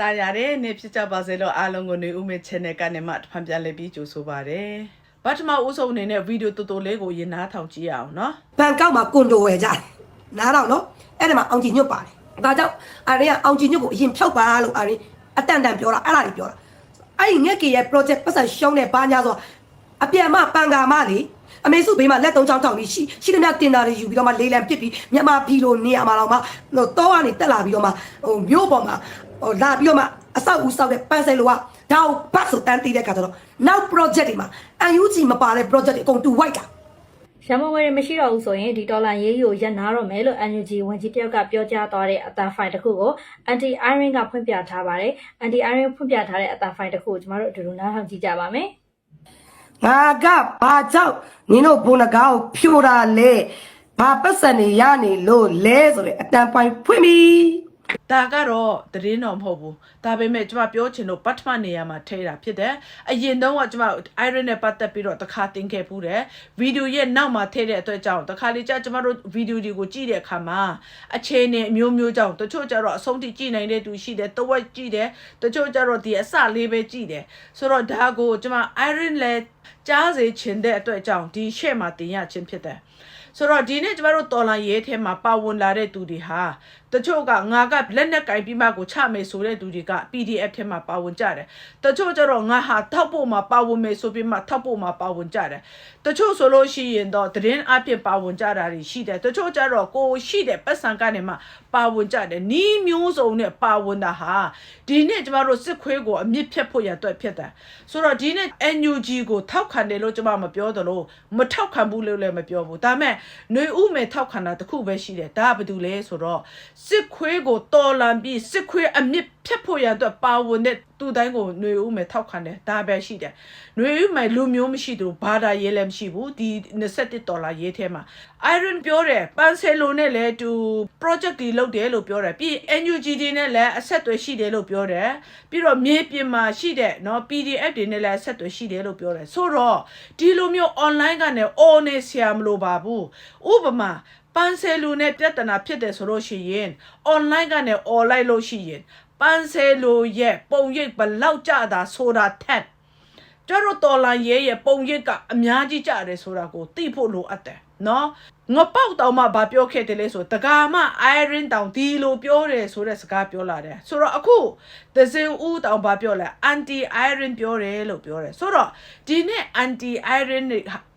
တာရတယ်နေဖြစ်ကြပါစေလို့အားလုံးကိုနေဦးမေ channel ကနေမှတစ်ဖန်ပြန်လည်ပြီးကြိုဆိုပါရစေ။ဘာထမဦးဆုံးအနေနဲ့ဗီဒီယိုတူတူလေးကိုရင်နားထောင်ကြည့်ရအောင်နော်ဘန်ကောက်မှာကွန်ဒိုဝယ်ကြတယ်နားတော့နော်အဲ့ဒီမှာအောင်ကြည်ညွတ်ပါတယ်ဒါကြောင့်အာရင်ကအောင်ကြည်ညွတ်ကိုအရင်ဖြောက်ပါလို့အာရင်အတန်တန်ပြောတာအဲ့ဒါကြီးပြောတာအဲ့ဒီငက်ကေရဲ့ project ပတ်စံရှုံးတဲ့ဘာညာဆိုအပြန်မပန်ကာမလေအမေစုဘေးမှာလက်သုံးချောင်းထောင်ပြီးရှိရှိသမျှတင်တာတွေယူပြီးတော့မှလေးလံပစ်ပြီးမြန်မာပြည်လိုနေရာမှာတော့မှဟိုတော့ကနေတက်လာပြီးတော့မှဟိုမြို့ပေါ်မှာ ဟိုလာပြီးတော့မှအဆောက်အဦဆောက်တဲ့ပန်းစဲလိုကဒါကိုဘတ်ဆိုတန်းတီးတဲ့ခါကျတော့နောက် project တွေမှာ UNG မပါတဲ့ project တွေအကုန်တူ white တာရန်မုံငွေတွေမရှိတော့ဘူးဆိုရင်ဒီဒေါ်လာရေးကိုရပ်နာတော့မယ်လို့ NUG ဝန်ကြီးတယောက်ကပြောကြားသွားတဲ့အတန်ဖိုင်တစ်ခုကို anti iron ကဖွင့်ပြထားပါတယ် anti iron ဖွင့်ပြထားတဲ့အတန်ဖိုင်တစ်ခုကိုကျမတို့အတူတူနားထောင်ကြည့်ကြပါမယ်ငါကဘာကြောင့်နင်တို့ဘုံနဂါကိုဖြိုတာလဲဘာပတ်စံနေရနေလို့လဲဆိုတဲ့အတန်ပိုင်ဖွင့်ပြီ။ ဒါကတော့သတင်းတော်မဟုတ်ဘူး။ဒါပေမဲ့ကျွန်မပြောချင်လို့ပထမနေရာမှာထဲတာဖြစ်တယ်။အရင်တော့ကကျွန်မ iron နဲ့ပတ်သက်ပြီးတော့တစ်ခါတင်ခဲ့ပူးတယ်။ဗီဒီယိုရဲ့နောက်မှာထဲတဲ့အတွက်ကြောင့်တစ်ခါလေကြာကျွန်မတို့ဗီဒီယိုတွေကိုကြည့်တဲ့အခါမှာအခြေအနေအမျိုးမျိုးကြောင့်တချို့ကျတော့အဆုံးထိကြည့်နိုင်တဲ့သူရှိတယ်။တဝက်ကြည့်တယ်။တချို့ကျတော့ဒီအစလေးပဲကြည့်တယ်။ဆိုတော့ဒါကိုကျွန်မ iron လဲကြားစေချင်တဲ့အတွက်ကြောင့်ဒီရှေ့မှာတင်ရခြင်းဖြစ်တယ်။ဆိုတော့ဒီနေ့ကျမတို့တော်လန်ရေးထဲမှာပါဝင်လာတဲ့သူတွေဟာတချို့ကငါကလက်နဲ့ကင်ပြီးမှကိုချမယ်ဆိုတဲ့သူတွေက PDF ထဲမှာပါဝင်ကြတယ်တချို့ကျတော့ငါဟာထောက်ဖို့မှာပါဝင်မယ်ဆိုပြီးမှထောက်ဖို့မှာပါဝင်ကြတယ်တချို့ဆိုလို့ရှိရင်တော့သတင်းအပြည့်ပါဝင်ကြတာတွေရှိတယ်တချို့ကျတော့ကိုယ်ရှိတဲ့ပတ်စံကနေမှပါဝင်ကြတယ်နီးမျိုးစုံနဲ့ပါဝင်တာဟာဒီနေ့ကျမတို့စစ်ခွေးကိုအမြင့်ဖြတ်ဖို့ရအတွက်ဖြစ်တယ်ဆိုတော့ဒီနေ့ NUG ကိုထောက်ခံတယ်လို့ကျမမပြောသလိုမထောက်ခံဘူးလို့လည်းမပြောဘူးဒါပေမဲ့ຫນွေဥမယ်ထောက်ခံတာတစ်ခုပဲရှိတယ်ဒါကဘာတူလဲဆိုတော့စစ်ခွေးကိုတောလန်ပြီးစစ်ခွေးအမြင့်ဖြတ်ဖို့ရအတွက်ပါဝင်တဲ့သူတိုင်းကိုຫນွေဥမယ်ထောက်ခံတယ်ဒါပဲရှိတယ်ຫນွေဥမယ်လူမျိုးမရှိသူဘာသာရေးလည်းမရှိဘူးဒီ27ဒေါ်လာရေးထဲမှာ iron ပြောတယ်ပန်ဆယ်လိုနဲ့လည်းသူ project တွေလုပ်တယ်လို့ပြောတယ်ပြီး NUG တွေနဲ့လည်းအဆက်အသွယ်ရှိတယ်လို့ပြောတယ်ပြီးတော့မြေပြင်မှာရှိတဲ့เนาะ PDF တွေနဲ့လည်းအဆက်အသွယ်ရှိတယ်လို့ပြောတယ်ဆိုတော့ဒီလိုမျိုး online ကနေ on နေဆရာမလိုပါဘူးဥပမာ ပန်ဆယ်လိုနဲ့ပြဿနာဖြစ်တယ်ဆိုလို့ရှိရင် online ကနေ online လို့ရှိရင်ပန်ဆယ်လိုရဲ့ပုံရိပ်ဘယ်လောက်ကြတာဆိုတာထက်ကျတော့တော်လိုင်းရဲရဲ့ပုံရိပ်ကအများကြီးကြတယ်ဆိုတာကိုသိဖို့လိုအပ်တယ်နော် ငပောက်တောင်မှဘာပြောခဲ့တယ်လဲဆိုတကာမ iron တောင်ဒီလိုပြောတယ်ဆိုတဲ့စကားပြောလာတယ်ဆိုတော့အခုသစင်ဦးတောင်ဘာပြောလဲ anti iron ပြောတယ်လို့ပြောတယ်ဆိုတော့ဒီနေ့ anti iron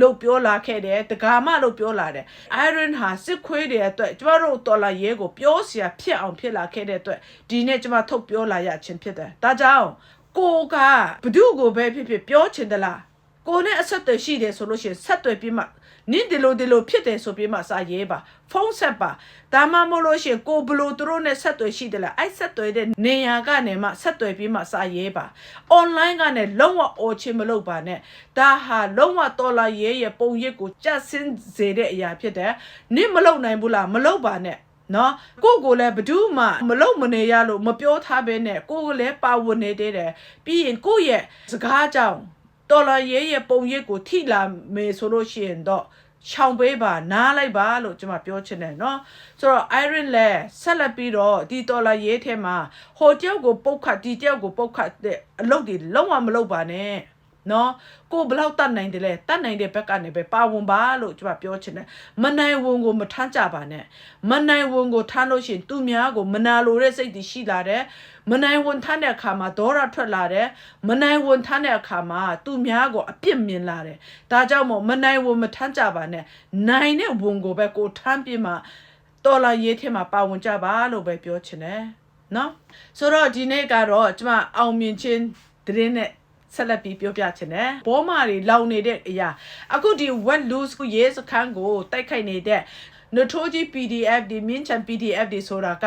လို့ပြောလာခဲ့တယ်တကာမလို့ပြောလာတယ် iron ဟာစစ်ခွေးတွေအတွက်ကျမတို့တော်လာရဲကိုပြောเสียဖြစ်အောင်ဖြစ်လာခဲ့တဲ့အတွက်ဒီနေ့ကျမထုတ်ပြောလာရခြင်းဖြစ်တယ်ဒါကြောင့် ကိုကဘဒုကိုပဲဖြစ်ဖြစ်ပြောချင်သလားကိုနဲ့အဆက်အသွယ်ရှိတယ်ဆိုလို့ရှိရင်ဆက်သွယ်ပြီးမှ နင့်ဒီလိုဒီလိုဖြစ်တယ်ဆိုပြီးမှစာရေးပါဖုန်းဆက်ပါဒါမှမဟုတ်လို့ရှိရင်ကိုဘလို့သူတို့နဲ့ဆက်သွယ်ရှိတယ်လားအဲ့ဆက်သွယ်တဲ့နေရာကနေမှဆက်သွယ်ပြီးမှစာရေးပါ online ကနေလုံးဝအော်ချင်မလုပ်ပါနဲ့ဒါဟာလုံးဝတော်လာရေးရဲ့ပုံရိပ်ကိုကြက်ဆင်းစေတဲ့အရာဖြစ်တယ်နင့်မလုပ်နိုင်ဘူးလားမလုပ်ပါနဲ့နော်ကိုကိုလည်းဘဒုမှမလုံမနေရလို့မပြောထားဘဲနဲ့ကိုကိုလည်းပါဝင်နေသေးတယ်ပြီးရင်ကိုရဲ့စကားကြောင့် တော်လာရဲရဲ့ပုံရိပ်ကိုထိလာမယ်ဆိုလို့ရှိရင်တော့ရှောင်ပေးပါနားလိုက်ပါလို့ကျွန်မပြောချင်တယ်เนาะဆိုတော့ iron လဲဆက်လက်ပြီးတော့ဒီတော်လာရဲထဲမှာဟိုတယောက်ကိုပုတ်ခတ်ဒီတယောက်ကိုပုတ်ခတ်တဲ့အလုပ်တွေလုံးဝမလုပ်ပါနဲ့ နော်ကိုဘယ်လောက်တတ်နိုင်တယ်လဲတတ်နိုင်တဲ့ဘက်ကနေပဲပါဝင်ပါလို့ကျွန်မပြောချင်တယ်မနိုင်ဝန်ကိုမထမ်းကြပါနဲ့မနိုင်ဝန်ကိုထမ်းလို့ရှိရင်သူများကိုမနာလိုတဲ့စိတ်တွေရှိလာတယ်မနိုင်ဝန်ထမ်းတဲ့အခါမှာဒေါရထွက်လာတယ်မနိုင်ဝန်ထမ်းတဲ့အခါမှာသူများကိုအပြစ်မြင်လာတယ်ဒါကြောင့်မို့မနိုင်ဝန်မထမ်းကြပါနဲ့နိုင်တဲ့ဝန်ကိုပဲကိုထမ်းပြမှတော်လာရေးထဲမှာပါဝင်ကြပါလို့ပဲပြောချင်တယ်နော်ဆိုတော့ဒီနေ့ကတော့ကျွန်မအောင်မြင်ခြင်းသတင်းနဲ့ ဆက်လက်ပြီးပြောပြချင်တယ်။ဘောမာတွေလောင်နေတဲ့အရာအခုဒီ wet loose ကိုရေးစခန်းကိုတိုက်ခိုက်နေတဲ့ Notoji PDF ဒီမြင်းချန် PDF ဒီဆိုတာက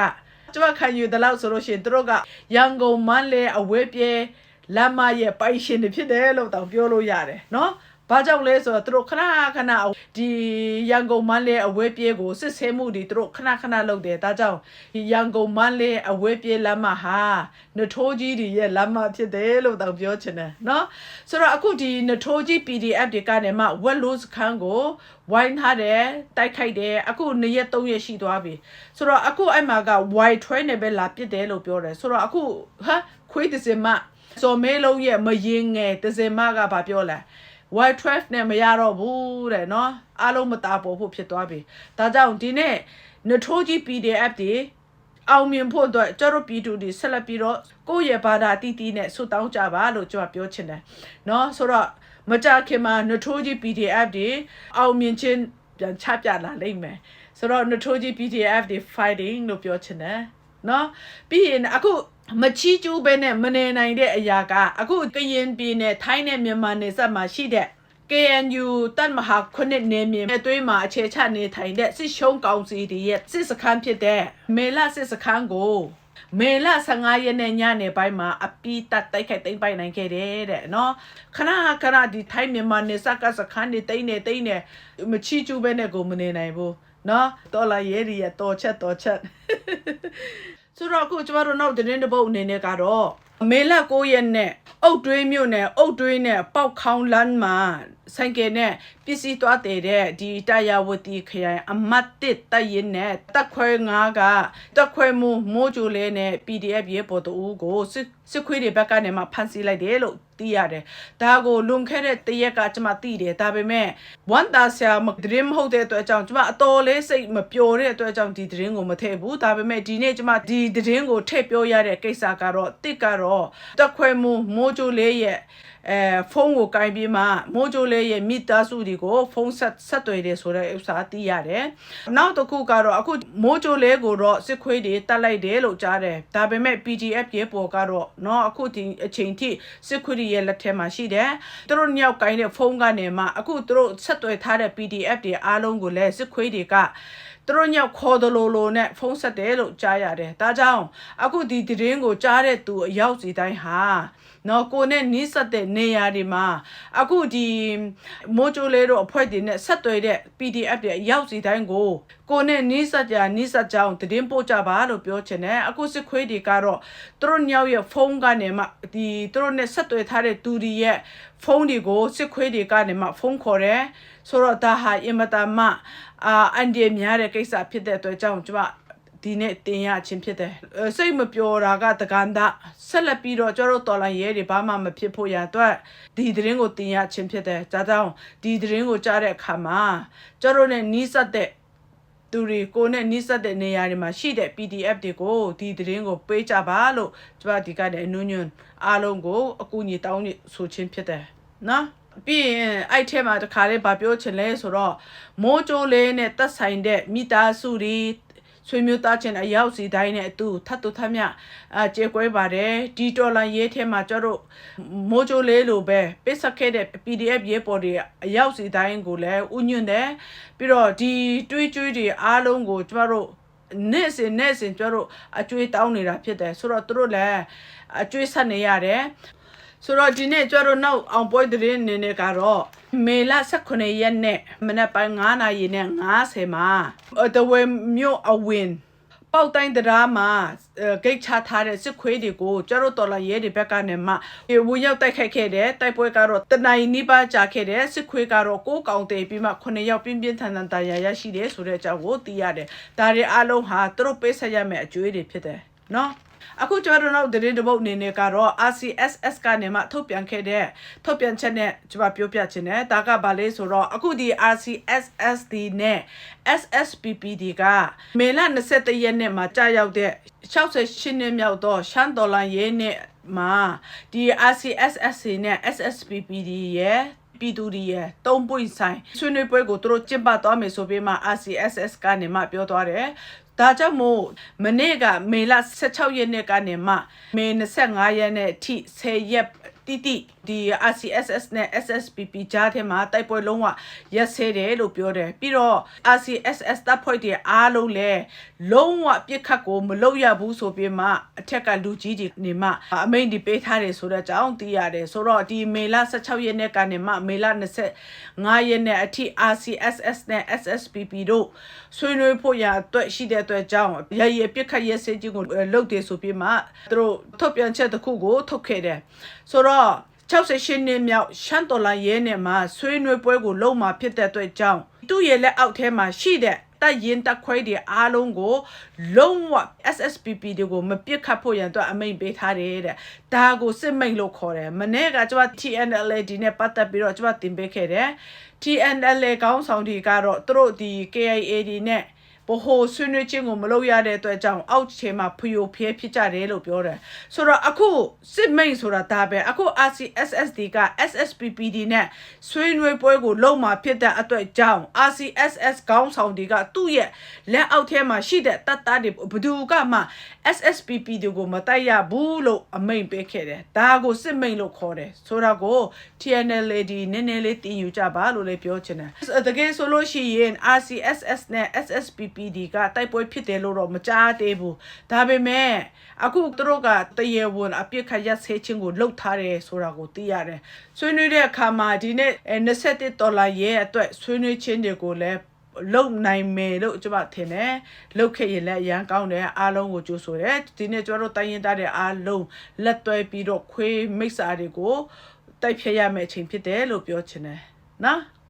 ကျွန်မခံယူတယ်လို့ဆိုလို့ရှိရင်သူတို့ကရန်ကုန်မန်းလေအဝဲပြေလမ်းမရဲ့ပိုင်ရှင်တွေဖြစ်တယ်လို့တောင်ပြောလို့ရတယ်နော် ။ဘာကြောင့်လဲဆိုတော့သူတို့ခဏခဏဒီရန်ကုန်မန္တလေးအဝေးပြေးကိုစစ်ဆေးမှုတွေသူတို့ခဏခဏလုပ်တယ်။ဒါကြောင့်ရန်ကုန်မန္တလေးအဝေးပြေးလမ်းမဟာနထိုးကြီးတွေရဲ့လမ်းမဖြစ်တယ်လို့တောင်ပြောချင်တယ်နော်။ဆိုတော့အခုဒီနထိုးကြီး PDF တွေကနေမှဝက်လို့စခန်းကိုဝိုင်းထားတယ်တိုက်ခိုက်တယ်အခု၂ရက်၃ရက်ရှိသွားပြီဆိုတော့အခုအဲ့မှာက white train နဲ့ပဲလာပစ်တယ်လို့ပြောတယ်ဆိုတော့အခုဟာခွေးတစင်မစော်မဲလုံးရဲ့မရင်ငယ်တစင်မကဘာပြောလဲ white trash နဲ့မရတော့ဘူးတဲ့နော်အားလုံးမตาပေါ်ဖို့ဖြစ်သွားပြီဒါကြောင့်ဒီနေ့နထိုးကြီး PDF တွေအောင်မြင်ဖို့အတွက်ကျတို့ပြည်သူတွေဆက်လက်ပြီးတော့ကိုယ့်ရဲ့ဘာသာတီးတီးနဲ့ဆုတောင်းကြပါလို့ကျွန်တော်ပြောချင်တယ်เนาะဆိုတော့မကြခင်မှာနထိုးကြီး PDF တွေအောင်မြင်ခြင်းပြန်ချပြလာလိမ့်မယ်ဆိုတော့နထိုးကြီး PDF တွေ fighting လို့ပြောချင်တယ် နော်ပြီးရင်အခုမချီကျူးပဲနဲ့မနေနိုင်တဲ့အရာကအခုကရင်ပြည်နယ်ထိုင်းနဲ့မြန်မာနယ်စပ်မှာရှိတဲ့ KNU တန်မဟာခုနှစ်နေမြေအတွင်းမှာအခြေချနေထိုင်တဲ့စစ်ရှုံးကောင်စီတွေရဲ့စစ်စခန်းဖြစ်တဲ့မေလစစ်စခန်းကိုမေလ15ရက်နေ့ညနေပိုင်းမှာအပီးတက်တိုက်ခိုက်သိမ်းပိုက်နိုင်ခဲ့တယ်တဲ့နော်ခဏခဏဒီထိုင်းမြန်မာနေစကစခန်းတွေတိမ့်နေတိမ့်နေမချီကျူးပဲနဲ့ကိုမနေနိုင်ဘူးနော်တော်လာရဲရီရတော်ချက်တော်ချက် ဆိုတော့အခုကျမတို့နောက်သတင်းတစ်ပုတ်အနေနဲ့ကတော့မေလ9ရက်နေ့အုတ်တွင်းမြို့နယ်အုတ်တွင်းနဲ့ပောက်ခေါင်းလမ်းမှာ ဆိုင်ကယ်နဲ့ပစ္စည်းသွားတည်တဲ့ဒီတရဝတီခရိုင်အမတ်တစ်တရင်နဲ့တက်ခွဲ9ကတက်ခွဲမှုမိုးကြိုလဲနဲ့ PDF ရေပေါ်တူကိုစစ်စစ်ခွေးတွေဘက်ကနေမှဖမ်းဆီးလိုက်တယ်လို့သိရတယ်။ဒါကိုလွန်ခဲ့တဲ့တရက်ကကျမသိတယ်ဒါပေမဲ့ဝန်တာဆရာမဒရင်မဟုတ်တဲ့အတွက်ကြောင့်ကျမအတော်လေးစိတ်မပျော်တဲ့အတွက်ကြောင့်ဒီဒရင်ကိုမထည့်ဘူးဒါပေမဲ့ဒီနေ့ကျမဒီဒရင်ကိုထည့်ပြောရတဲ့ကိစ္စကတော့တစ်ကတော့တက်ခွဲမှုမိုးကြိုလေးရဲ့ အဲဖုန်းကိုကင်ပြီးမှမိုးကြိုလေးရဲ့မိသားစုတွေကိုဖုန်းဆက်ဆက်တွေ့တယ်ဆိုတဲ့ဥစ္စာသိရတယ်။နောက်တစ်ခုကတော့အခုမိုးကြိုလေးကိုတော့စစ်ခွေးတွေတတ်လိုက်တယ်လို့ကြားတယ်။ဒါပေမဲ့ PDF ရေပေါ်ကတော့เนาะအခုဒီအချိန်ထိစစ်ခွေးတွေရဲ့လက်ထဲမှာရှိတယ်။သူတို့ညောက်ကင်တဲ့ဖုန်းကနေမှအခုသူတို့ဆက်တွေ့ထားတဲ့ PDF တွေအားလုံးကိုလည်းစစ်ခွေးတွေက သူတို့ညောက်ခေါ်တယ်လို့လို့နဲ့ဖုန်းဆက်တယ်လို့ကြားရတယ်။ဒါကြောင့်အခုဒီသတင်းကိုကြားတဲ့သူအရောက်စီတိုင်းဟာနော်ကိုနဲ့နီးစပ်တဲ့နေရာတွေမှာအခုဒီမိုးကြိုလေးတို့အဖွဲ့တွေနဲ့ဆက်သွယ်တဲ့ PDF တွေအရောက်စီတိုင်းကိုကိုနဲ့နီးစပ်ကြနီးစပ်ကြအောင်သတင်းပို့ကြပါလို့ပြောချင်တယ်အခုစစ်ခွေးတွေကတော့သူတို့ညောက်ရဲ့ဖုန်းကနေမှဒီသူတို့နဲ့ဆက်သွယ်ထားတဲ့သူတွေရဲ့ဖုန်းတွေကိုစစ်ခွေးတွေကနေမှဖုန်းခေါ်တယ်ဆိုတော့ဒါဟာအင်မတန်မှအာအန်ဒီများတဲ့ကိစ္စဖြစ်တဲ့အတွက်ကြောင့်ကျွန်မဒီနေ့တင်ရခြင်းဖြစ်တယ်အဲစိတ်မပျော်တာကတကန်တာဆက်လက်ပြီးတော့ကျတို့တော်လိုင်းရဲတွေဘာမှမဖြစ်ဖို့ရအတွက်ဒီသတင်းကိုတင်ရခြင်းဖြစ်တယ်ဒါကြောင့်ဒီသတင်းကိုကြားတဲ့အခါမှာကျတို့ ਨੇ နီးစပ်တဲ့သူတွေကိုနဲ့နီးစပ်တဲ့နေရာတွေမှာရှိတဲ့ PDF တွေကိုဒီသတင်းကိုပေးကြပါလို့ကျွန်မဒီကနေ့အနုညွန်းအားလုံးကိုအကူအညီတောင်းနေဆိုခြင်းဖြစ်တယ်နော် ပြီးရင်အဲ့ထဲမှာတခါလေးဗာပြောချင်လဲဆိုတော့မိုးကြိုးလေးနဲ့တက်ဆိုင်တဲ့မိသားစုတွေဆွေမျိုးသားချင်းအရောက်စီတိုင်းနဲ့အတူထပ်တူထပ်မြအကျေကွဲပါတယ်ဒီတော်လန်ရေးထဲမှာကျတော့မိုးကြိုးလေးလိုပဲပိတ်ဆက်ခဲ့တဲ့ PDF ရေးပေါ်တွေအရောက်စီတိုင်းကိုလည်းဥညွန့်တယ်ပြီးတော့ဒီတွေးကြွေးတွေအားလုံးကိုကျမတို့နေ့စဉ်နေ့စဉ်ကျတို့အကျွေးတောင်းနေတာဖြစ်တယ်ဆိုတော့သူတို့လည်းအကျွေးဆက်နေရတယ် ဆိုတော့ဒီနေ့ကျတော့နောက်အောင်ပွဲသတင်းအနေနဲ့ကတော့မေလ18ရက်နေ့မနက်ပိုင်း9နာရီနဲ့50မှာတဝဲမြို့အဝင်ပေါက်တိုင်းတရားမှာဂိတ်ချထားတဲ့စစ်ခွေးတွေကိုကျတော့တော်လာရဲတွေဘက်ကနေမှဝူရောက်တိုက်ခိုက်ခဲ့တဲ့တိုက်ပွဲကတော့တနိုင်နီးပါးကြာခဲ့တဲ့စစ်ခွေးကတော့ကိုးကောင်တေပြီးမှ9ရောက်ပြင်းပြင်းထန်ထန်တာယာရရှိတယ်ဆိုတဲ့အကြောင်းကိုသိရတယ်ဒါတွေအလုံးဟာသူတို့ပေးဆက်ရမယ့်အကျွေးတွေဖြစ်တယ်နော် အခုကျွန်တော်တို့နောက်သတင်းတစ်ပုတ်အနေနဲ့ကတော့ RCSS ကနေမှထုတ်ပြန်ခဲ့တဲ့ထုတ်ပြန်ချက်နဲ့ကျွန်မပြောပြချင်တယ်ဒါကဘာလဲဆိုတော့အခုဒီ RCSSD နဲ့ SSPPD ကမေလ23ရက်နေ့မှာကြာရောက်တဲ့68နှစ်မြောက်သောရှမ်းဒေါ်လာရဲနဲ့မှာဒီ RCSS နဲ့ SSPPD ရဲ့ပြည်သူတွေရဲ့တုံးပွင့်ဆိုင်ဆွေးနွေးပွဲကိုသူတို့ကျင်းပသွားမယ်ဆိုပြီးမှ RCSS ကနေမှပြောသွားတယ် ဒါကြောင့်မို့မနေ့ကမေလ16ရက်နေ့ကနေမှမေ25ရက်နေ့အထိ10ရက်တိတိ ဒီ RCSS နဲ့ SSPP ကြားထဲမှာတိုက်ပွဲလုံးဝရက်စဲတယ်လို့ပြောတယ်ပြီးတော့ RCSS တပ်ဖွဲ့တွေအားလုံးလည်းလုံးဝပြစ်ခတ်ကိုမလုပ်ရဘူးဆိုပြီးမှအထက်ကလူကြီးတွေနေမှအမိန့်ဒီပေးထားတယ်ဆိုတော့ကြောင်းသိရတယ်ဆိုတော့ဒီမေလ16ရက်နေ့ကနေမှမေလ25ရက်နေ့အထိ RCSS နဲ့ SSPP တို့ဆွေးနွေးဖို့ရအတွက်ရှိတဲ့အတွက်ကြောင့်ရရပြစ်ခတ်ရက်စဲခြင်းကိုလုပ်တယ်ဆိုပြီးမှသူတို့ထုတ်ပြန်ချက်တစ်ခုကိုထုတ်ခဲ့တယ်ဆိုတော့ 68နှစ်မြောက်ရှမ်းတော်လာရဲနဲ့မှာဆွေးနွေးပွဲကိုလုံးမှာဖြစ်တဲ့အတွက်ကြောင့်သူ့ရဲ့လက်အောက်ထဲမှာရှိတဲ့တပ်ရင်တပ်ခွဲတွေအားလုံးကိုလုံးဝ SSPP တွေကိုမပြစ်ခတ်ဖို့ရန်အတွက်အမိန့်ပေးထားတယ်တဲ့ဒါကိုစစ်မိန့်လို့ခေါ်တယ်မနေ့ကကျွန်မ TNLD နဲ့ပတ်သက်ပြီးတော့ကျွန်မတင်ပေးခဲ့တယ် TNL ကောင်းဆောင်တွေကတော့သူတို့ဒီ KIA တွေနဲ့ ဘဟိုဆွေးနွေးခြင်းကိုမလုပ်ရတဲ့အတွက်ကြောင့်အောက်ခြေမှာဖျို့ဖျဲဖြစ်ကြတယ်လို့ပြောတယ်ဆိုတော့အခုစစ်မိန်ဆိုတာဒါပဲအခု RCSSD က SSPPD နဲ့ဆွေးနွေးပွဲကိုလုံးမှာဖြစ်တဲ့အတွက်ကြောင့် RCSS ကောင်းဆောင်တွေကသူ့ရဲ့လက်အောက်ထဲမှာရှိတဲ့တပ်သားတွေဘယ်သူကမှ SSPP တွေကိုမတိုက်ရဘူးလို့အမိန်ပေးခဲ့တယ်ဒါကိုစစ်မိန်လို့ခေါ်တယ်ဆိုတော့ကို TNL ဒီနည်းနည်းလေးတင်ယူကြပါလို့လည်းပြောချင်တယ်တကယ်ဆိုလို့ရှိရင် RCSS နဲ့ SSPPD ကတိုက်ပွဲဖြစ်တယ်လို့တော့မကြားသေးဘူးဒါပေမဲ့အခုသူတို့ကတရေဝန်အပြစ်ခတ်ရက်ဆဲခြင်းကိုလှုပ်ထားတယ်ဆိုတာကိုသိရတယ်ဆွေးနွေးတဲ့အခါမှာဒီနေ့27ဒေါ်လာရဲ့အတွက်ဆွေးနွေးခြင်းတွေကိုလည်းလုံနိုင်မယ်လို့ကျွန်မထင်တယ်လုတ်ခဲ့ရင်လည်းအရန်ကောင်းတယ်အားလုံးကိုကြိုးဆိုတယ်ဒီနေ့ကျွန်တော်တို့တိုင်းရင်သားတဲ့အားလုံးလက်တွဲပြီးတော့ခွေးမိစ္ဆာတွေကိုတိုက်ဖြတ်ရမယ့်အချိန်ဖြစ်တယ်လို့ပြောချင်တယ်နော်